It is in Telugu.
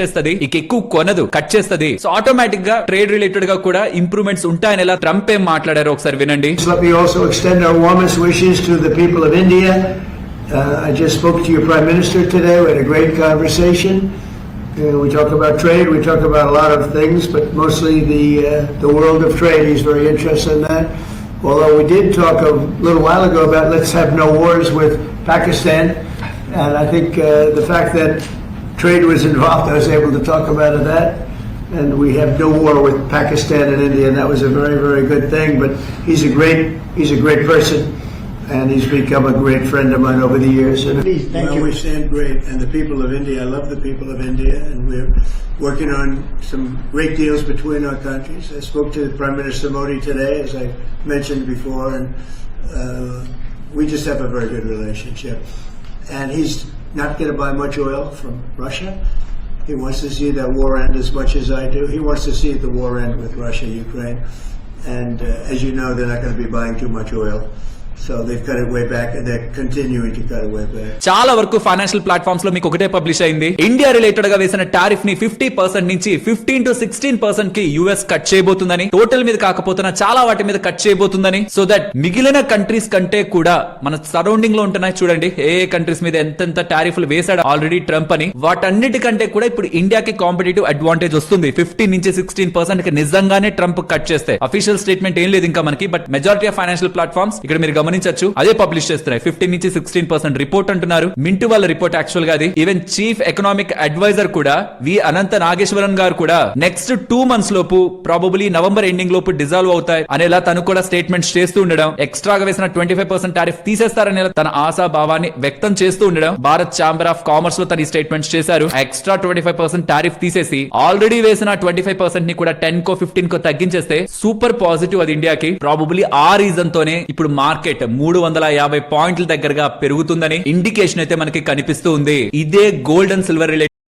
చేస్తుంది ఇక ఎక్కువ కొనదు కట్ చేస్తది సో ఆటోమేటిక్గా ట్రేడ్ రిలేటెడ్గా కూడా ఇంప్రూవ్మెంట్స్ ఉంటాయని ఎలా ట్రంప్ ఏం మాట్లాడారు ఒకసారి వినండి wishes to the people of India. Uh, I just spoke to your Prime Minister today. We had a great conversation. Uh, we talk about trade. We talk about a lot of things, but mostly the uh, the world of trade. He's very interested in that. Although we did talk a little while ago about let's have no wars with Pakistan, and I think uh, the fact that trade was involved, I was able to talk about that and we have no war with Pakistan and India, and that was a very, very good thing. But he's a great, he's a great person, and he's become a great friend of mine over the years. And thank well, you. we stand great, and the people of India, I love the people of India, and we're working on some great deals between our countries. I spoke to Prime Minister Modi today, as I mentioned before, and uh, we just have a very good relationship. And he's not going to buy much oil from Russia. He wants to see that war end as much as I do. He wants to see the war end with Russia, Ukraine. And uh, as you know, they're not going to be buying too much oil. చాలా వరకు ఫైనాన్షియల్ ప్లాట్ఫామ్స్లో మీకు ఒకటే పబ్లిష్ అయింది. ఇండియా రిలేటెడ్గా వేసిన టారిఫ్ని ఫిఫ్టీ పర్సెంట్ నుంచి ఫిఫ్టీన్ టు సిక్స్టీన్ పర్సెంట్కి యుఎస్ కట్ చేయబోతుందని టోటల్ మీద కాకపోతున్న చాలా వాటి మీద కట్ చేయబోతుందని సో దట్ మిగిలిన కంట్రీస్ కంటే కూడా మన సరౌండింగ్లో ఉంటున్నాయి చూడండి. ఏ ఏ కంట్రీస్ మీద ఎంతెంత టారిఫ్లు వేశాడు ఆల్రెడీ ట్రంప్ అని వాటన్నిటికంటే కూడా ఇప్పుడు ఇండియాకి కాంపిటేటివ్ అడ్వాంటేజ్ వస్తుంది. ఫిఫ్టీన్ నుంచి సిక్స్టీన్ పర్సెంట్కి నిజంగానే ట్రంప్ కట్ చేస్తే. అఫీషియల్ స్టేట్మెంట్ ఏం లేదు ఇంకా మనకి but majority of financial platforms ఇక్కడ మీరు గమనించవచ్చు అదే పబ్లిష్ చేస్తున్నాయి. ఫిఫ్టీన్ నుంచి సిక్స్టీన్ పర్సెంట్ రిపోర్ట్ అంటున్నారు. మింటు వాళ్ళ రిపోర్ట్ యాక్చువల్గా అది ఈవెన్ చీఫ్ ఎకనామిక్ అడ్వైజర్ కూడా వి అనంత నాగేశ్వరన్ గారు కూడా నెక్స్ట్ టూ మంత్స్ లోపు ప్రాబబ్లీ నవంబర్ ఎండింగ్ లోపు డిజాల్వ్ అవుతాయి అనేలా తను కూడా స్టేట్మెంట్స్ చేస్తూ ఉండడం ఎక్స్ట్రాగా వేసిన ట్వంటీ ఫైవ్ పర్సెంట్ టారిఫ్ తీసేస్తారనే తన ఆశా భావాన్ని వ్యక్తం చేస్తూ ఉండడం భారత్ ఛాంబర్ ఆఫ్ కామర్స్లో తన స్టేట్మెంట్స్ చేశారు. Extra twenty five percent tariff తీసేసి ఆల్రెడీ వేసిన ట్వంటీ ఫైవ్ పర్సెంట్ని కూడా టెన్ కో ఫిఫ్టీన్ కో తగ్గించేస్తే సూపర్ పాజిటివ్ అది ఇండియాకి. ప్రాబబ్లీ ఆ రీజన్ తోనే ఇప్పుడు మార్కెట్ మార్కెట్ మూడు వందల యాభై పాయింట్ల దగ్గరగా పెరుగుతుందని ఇండికేషన్ అయితే మనకి కనిపిస్తూ ఉంది. ఇదే గోల్డ్ అండ్ సిల్వర్ రిలేటెడ్